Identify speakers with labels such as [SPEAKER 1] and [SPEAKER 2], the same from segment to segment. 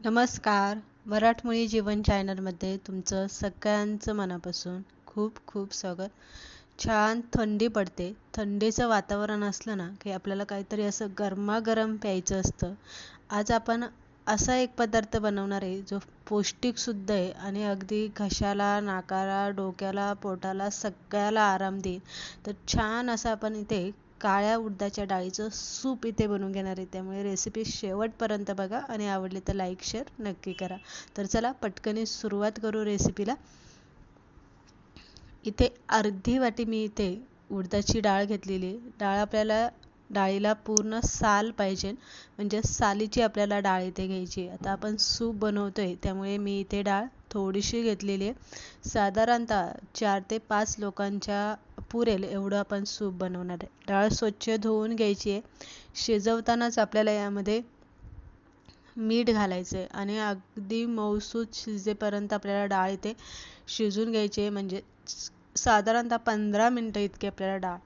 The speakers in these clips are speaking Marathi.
[SPEAKER 1] नमस्कार. मराठमोळी जीवन चॅनलमध्ये तुमचं सगळ्यांचं मनापासून खूप खूप स्वागत. छान थंडी पडते. थंडीचं वातावरण असलं ना की आपल्याला काहीतरी असं गरमागरम प्यायचं असतं. आज आपण असा एक पदार्थ बनवणार आहे जो पौष्टिकसुद्धा आहे आणि अगदी घशाला नाकाला डोक्याला पोटाला सगळ्याला आराम देईल. तर छान असं आपण इथे काळ्या उडदाच्या डाळीचं सूप इथे बनवून घेणार आहे. त्यामुळे रेसिपी शेवटपर्यंत बघा आणि आवडली तर लाईक शेअर नक्की करा. तर चला पटकनी सुरुवात करू रेसिपीला इथे अर्धी वाटी मी इथे उडदाची डाळ घेतलेली डाळ आपल्याला डाळीला पूर्ण साल पाहिजे. म्हणजे सालीची आपल्याला डाळ इथे घ्यायची आता आपण सूप बनवतोय त्यामुळे मी इथे डाळ थोडीशी घेतलेली आहे. साधारणतः चार ते पाच लोकांच्या पुरेल एवढं आपण सूप बनवणार आहे. डाळ स्वच्छ धुवून घ्यायची आहे. शिजवतानाच आपल्याला यामध्ये मीठ घालायचं आहे आणि अगदी मऊसूत शिजेपर्यंत आपल्याला डाळ इथे शिजून घ्यायची आहे. म्हणजे साधारणतः पंधरा मिनटं इतके आपल्याला डाळ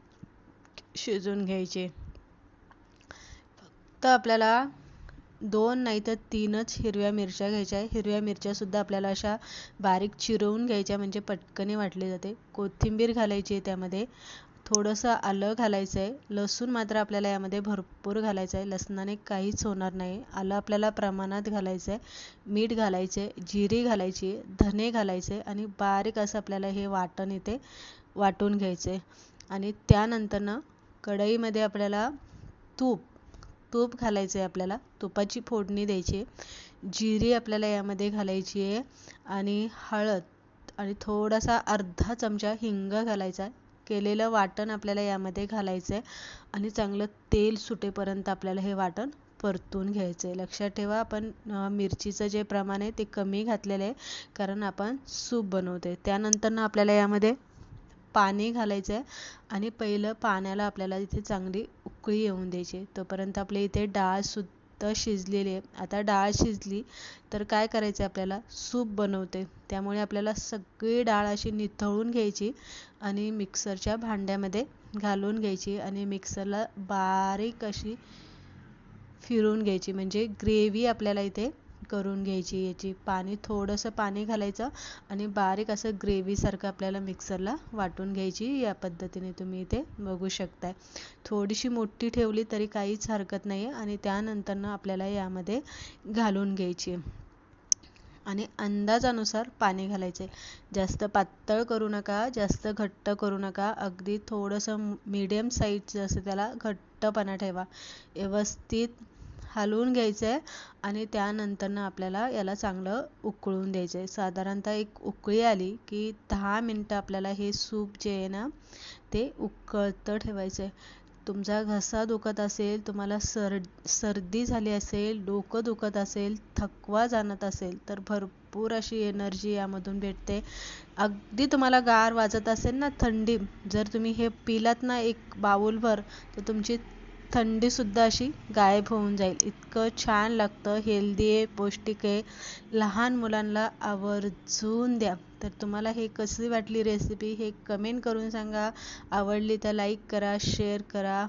[SPEAKER 1] शिजून घ्यायची फक्त आपल्याला दोन नाही तर तीनच हिरव्या मिरच्या घ्यायच्या आहे हिरव्या मिरच्यासुद्धा आपल्याला अशा बारीक चिरवून घ्यायच्या म्हणजे पटकनी वाटली जाते. कोथिंबीर घालायची आहे त्यामध्ये. थोडंसं आलं घालायचं आहे लसूण मात्र आपल्याला यामध्ये भरपूर घालायचं आहे लसणाने काहीच होणार नाही. आलं आपल्याला प्रमाणात घालायचं आहे मीठ घालायचं आहे जिरी घालायची धने घालायचे आणि बारीक असं आपल्याला हे वाटण इथे वाटून घ्यायचं आहे आणि त्यानंतरनं कढईमध्ये आपल्याला तूप तूप घालायचं आहे आपल्याला. तुपाची फोडणी द्यायची जिरी आपल्याला यामध्ये घालायची आहे. आणि हळद आणि थोडासा अर्धा चमचा हिंग घालायचा आहे. केलेलं वाटण आपल्याला यामध्ये घालायचं आहे. आणि चांगलं तेल सुटेपर्यंत आपल्याला हे वाटण परतून घ्यायचं आहे. लक्षात ठेवा आपण मिरचीचं जे प्रमाण आहे ते कमी घातलेलं आहे. कारण आपण सूप बनवतो आहे त्यानंतरनं आपल्याला यामध्ये पाणी घालायचं आहे आणि पहिलं पाण्याला आपल्याला इथे चांगली उकळी येऊन द्यायची तोपर्यंत आपल्या इथे डाळसुद्धा शिजलेली आहे. आता डाळ शिजली तर काय करायचं आहे आपल्याला? सूप बनवते. त्यामुळे आपल्याला सगळी डाळ अशी निथळून घ्यायची आणि मिक्सरच्या भांड्यामध्ये घालून घ्यायची आणि मिक्सरला बारीक अशी फिरून घ्यायची. म्हणजे ग्रेव्ही आपल्याला इथे करून घ्यायची याची पाणी थोडंसं पाणी घालायचं आणि बारीक असं ग्रेव्हीसारखं आपल्याला मिक्सरला वाटून घ्यायची. या पद्धतीने तुम्ही इथे बघू शकताय. थोडीशी मोठी ठेवली तरी काहीच हरकत नाही आहे आणि त्यानंतरनं आपल्याला यामध्ये घालून घ्यायची. आणि अंदाजानुसार पाणी घालायचे. जास्त पातळ करू नका जास्त घट्ट करू नका. अगदी थोडंसं मीडियम साईजचं असं त्याला घट्टपणा ठेवा. व्यवस्थित हलवून घ्यायचं आहे आणि त्यानंतरनं आपल्याला याला चांगलं उकळून द्यायचं आहे साधारणतः एक उकळी आली की दहा मिनटं आपल्याला हे सूप जे आहे ना ते उकळतं ठेवायचं आहे तुमचा घसा दुखत असेल तुम्हाला सर सर्दी झाली असेल डोकं दुखत असेल थकवा जाणत असेल तर भरपूर अशी एनर्जी यामधून भेटते. अगदी तुम्हाला गार वाजत असेल ना थंडी जर तुम्ही हे पिलात ना एक बाऊलभर तर तुमची थंडीसुद्धा अशी गायब होऊन जाईल. इतकं छान लागतं. हेल्दी आहे पौष्टिक आहे. लहान मुलांना आवर्जून द्या. तर तुम्हाला हे कशी वाटली रेसिपी हे कमेंट करून सांगा. आवडली तर लाईक करा शेअर करा.